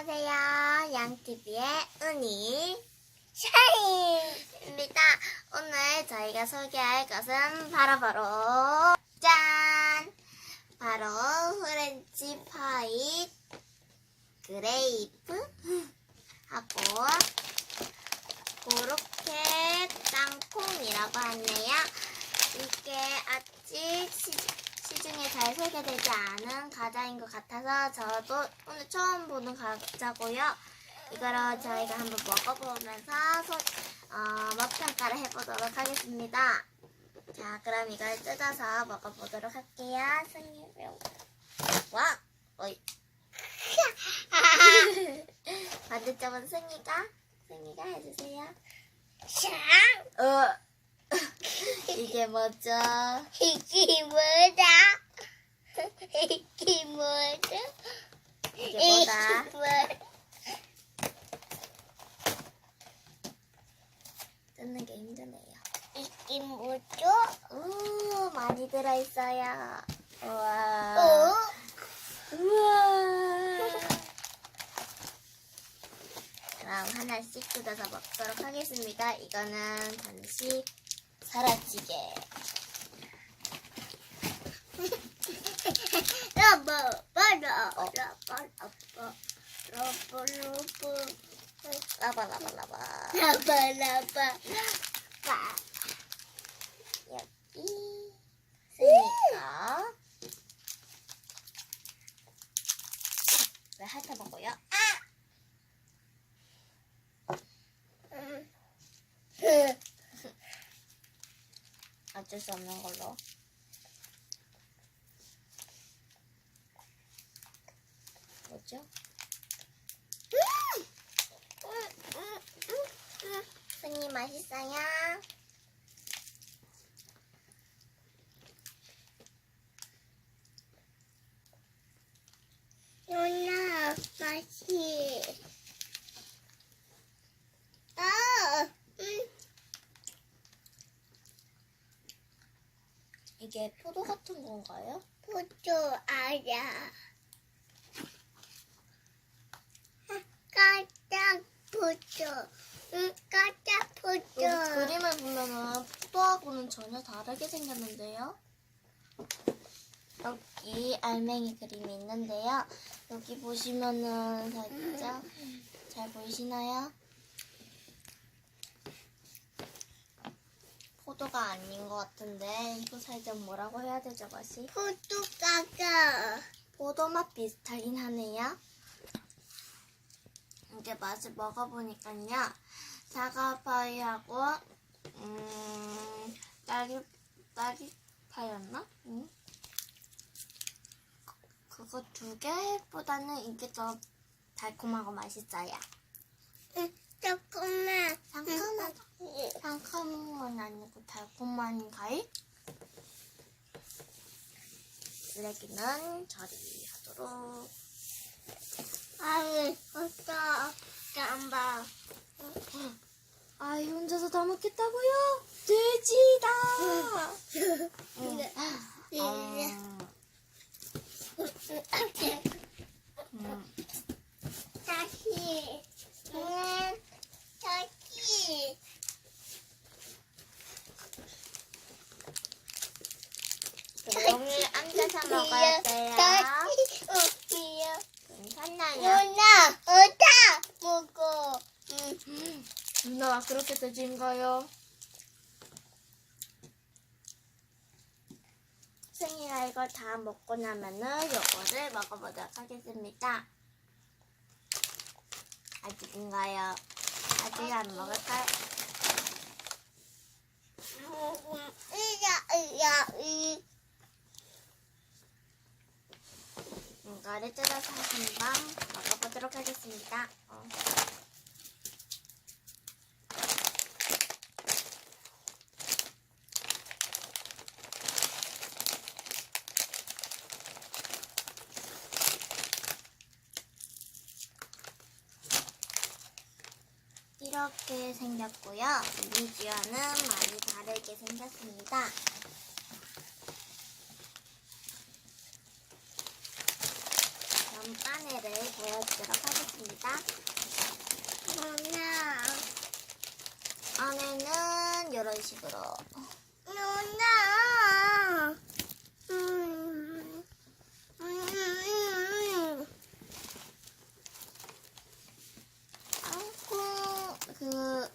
안녕하세요. 양TV의 은희 샤이입니다. 오늘 저희가 소개할 것은 바로바로 짠! 바로 프렌치 파이 그레이프 하고 고로케 땅콩이라고 하네요. 이게 아직 시, 시중에 잘 소개되지 않은 과자인 것 같아서 저도 오늘 처음 보는 과자고요. 이거를 저희가 한번 먹어보면서 소, 어, 맛평가를 해보도록 하겠습니다. 자, 그럼 이걸 뜯어서 먹어보도록 할게요. 매우. 와! 어이. 반대쪽은 승희가, 승희가 해주세요. 샤! 어. 이게 뭐죠? 이게 뭐다? 이게 뭐다? 이게 뭐다? 뜯는 게 힘드네요. 이게 뭐죠? 오, 많이 들어있어요. 우와. 어? 우와. 그럼 하나씩 뜯어서 먹도록 하겠습니다. 이거는 잠시 사라지게. 러버, 어. 러버, 러버, 러버, 러버, 라바, 라바, 라바. 러버, 러버. 빠. 여기. 쓰니까. 왜 핥아먹어요? 아! 음. 어쩔 수 없는 걸로. 뭐죠? 승이 맛있어요? 누나, 맛이. 아, 음. 이게 포도 같은 건가요? 포도 알아. 까딱 포도. 응, 까딱 포도. 여기 그림을 보면은 포도하고는 전혀 다르게 생겼는데요. 여기 알맹이 그림이 있는데요. 여기 보시면은 살짝 잘 보이시나요? 포도가 아닌 것 같은데 이거 살짝 뭐라고 해야 되죠 맛이? 포도 까까. 포도 맛 비슷하긴 하네요. 이게 맛을 먹어보니까요. 사과파이하고 음 딸기 딸기파였나? 응? 그- 그거 두 개보다는 이게 더 달콤하고 맛있어요. 응, 조금만. 상큼한 응. 상큼은 아니고 달콤 한 과일. 쓰레기는 처리하도록. 아유, 어떠. 깜봐. 아이 혼자서 다 먹겠다고요? 돼지다. 음. 음. 다시. 응, 다시. 조용히 앉아서 먹어야 돼요. 다시. 어디요? 괜찮아요. 누나, 어다 먹어. 응. 누 나가 그렇게 돼지인가요? 승희가 이걸 다 먹고 나면은 요거를 먹어보도록 하겠습니다. 아직인가요? 아직 안 먹을까요? 음, 이야, 이야, 이. 이거를 뜯어서 한번 먹어보도록 하겠습니다. 어. 이렇게 생겼고요. 미지어는 많이 다르게 생겼습니다. 그럼 빠네를 보여주도록. 하겠습니다. 누나, 안에는 이런 식으로 누나. 음, 음, 땅콩 그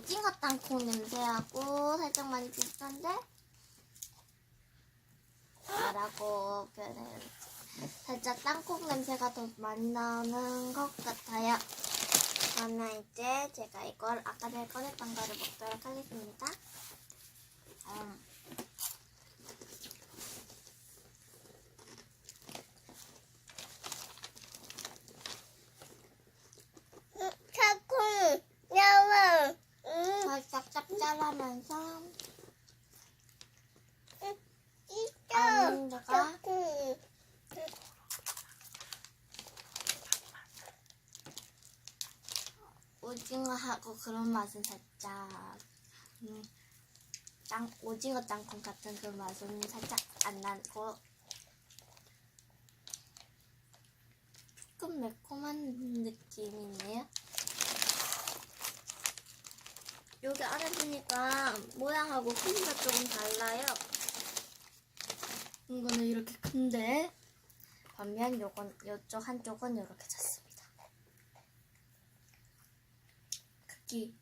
오징어 땅콩 냄새하고 살짝 많이 비슷한데 표현해야 되지? 살짝 땅콩 냄새가 더 많이 나는 것 같아요. 저는 이제 제가 이걸 아까 전에 꺼냈던 거를 먹도록 하겠습니다. 음. 음, 자꾸 나와. 음, 살짝 짭짤하면서 진짜. 알몬드가 자꾸. 오징어하고 그런 맛은 살짝 음, 땅 오징어 땅콩 같은 그 맛은 살짝 안 나고 조금 매콤한 느낌이네요. 여기 안에 보니까 모양하고 크기가 조금 달라요. 이거는 이렇게 큰데 반면 요건 요쪽 한쪽은 이렇게 크기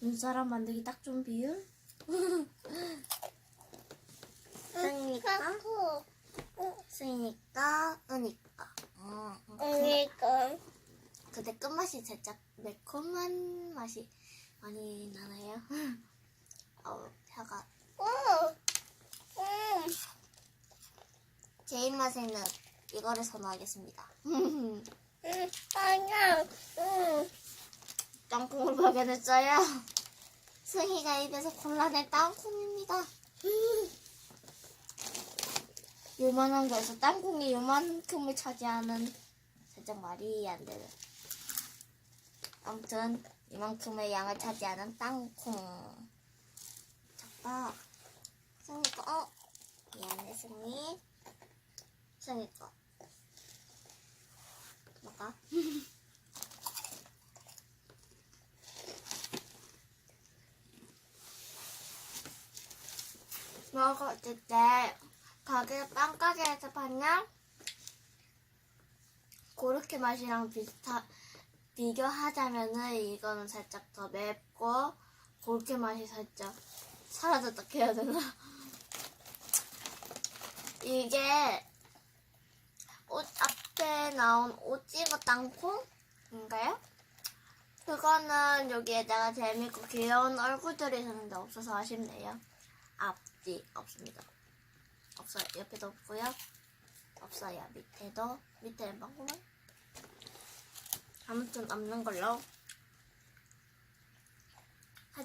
눈사람 만들기 딱 좋은 비율? 승이니까 은이니까 음, 음. 그러니까. 근데 끝맛이 살짝 매콤한 맛이 많이 나나요? 어, 혀가 어. 음. 제 입맛에는 이거를 선호하겠습니다. 음, 아니야. 음. 땅콩을 발견했어요. 승희가 입에서 골라낼 땅콩입니다. 요만한 거에서 땅콩이 요만큼을 차지하는 살짝 말이 안 되는. 아무튼 이만큼의 양을 차지하는 땅콩. 작다. 승희 거. 어? 미안해 승희. 승희 거. 뭐가? 먹었을 때 가게 빵가게에서 파냐 고르케 맛이랑 비슷하 비교하자면은 이거는 살짝 더 맵고 고르케 맛이 살짝 사라졌다 해야 되나 이게 옷 앞에 나온 오징어 땅콩인가요? 그거는 여기에다가 재밌고 귀여운 얼굴들이 있었는데 없어서 아쉽네요. 앞 뒤 없습니다. 없어요. 옆에도 없고요. 없어요. 밑에도 밑에는 빵꾸만. 아무튼 없는 걸로. 하-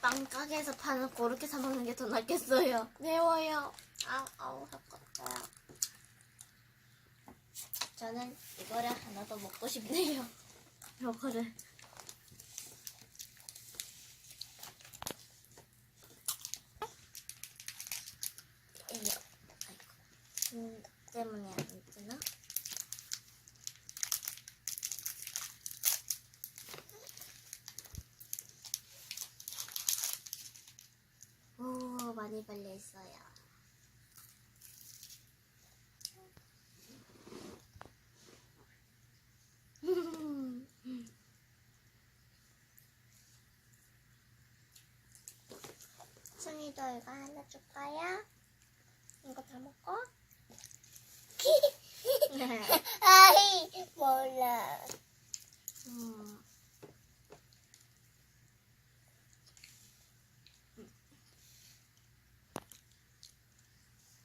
빵 가게에서 파는 고르게 사 먹는 게 더 낫겠어요. 매워요. 아우 아우 섞었어요. 저는 이거를 하나 더 먹고 싶네요. 이거를. 이거 아이고 음, 때문에 안 되나? 오 많이 발려 있어요. 순이도 이거 하나 줄까요? 이거 다 먹고? 아이, 몰라. 음.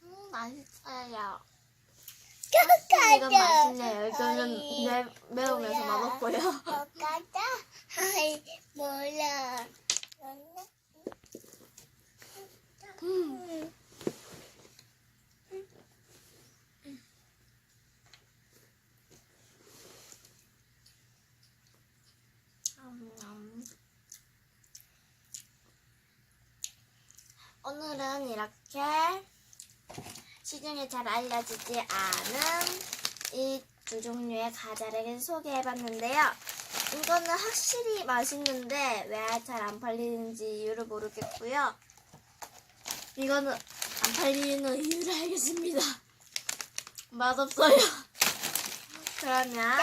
음, 맛있어요. 이건 맛있네요. 이거는 매, 매우면서 맛없고요. 먹가자? 아이, 몰라. 몰라? 음. 음. 오늘은 이렇게 시중에 잘 알려지지 않은 이 두 종류의 과자를 소개해봤는데요. 이거는 확실히 맛있는데 왜 잘 안 팔리는지 이유를 모르겠고요. 이거는 안 팔리는 이유를 알겠습니다. 맛없어요. 그러면.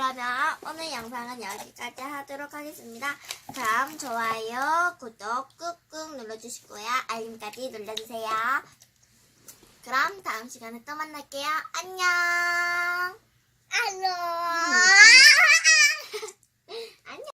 그러면 오늘 영상은 여기까지 하도록 하겠습니다. 그럼 좋아요, 구독 꾹꾹 눌러주시고요. 알림까지 눌러주세요. 그럼 다음 시간에 또 만날게요. 안녕! 안녕.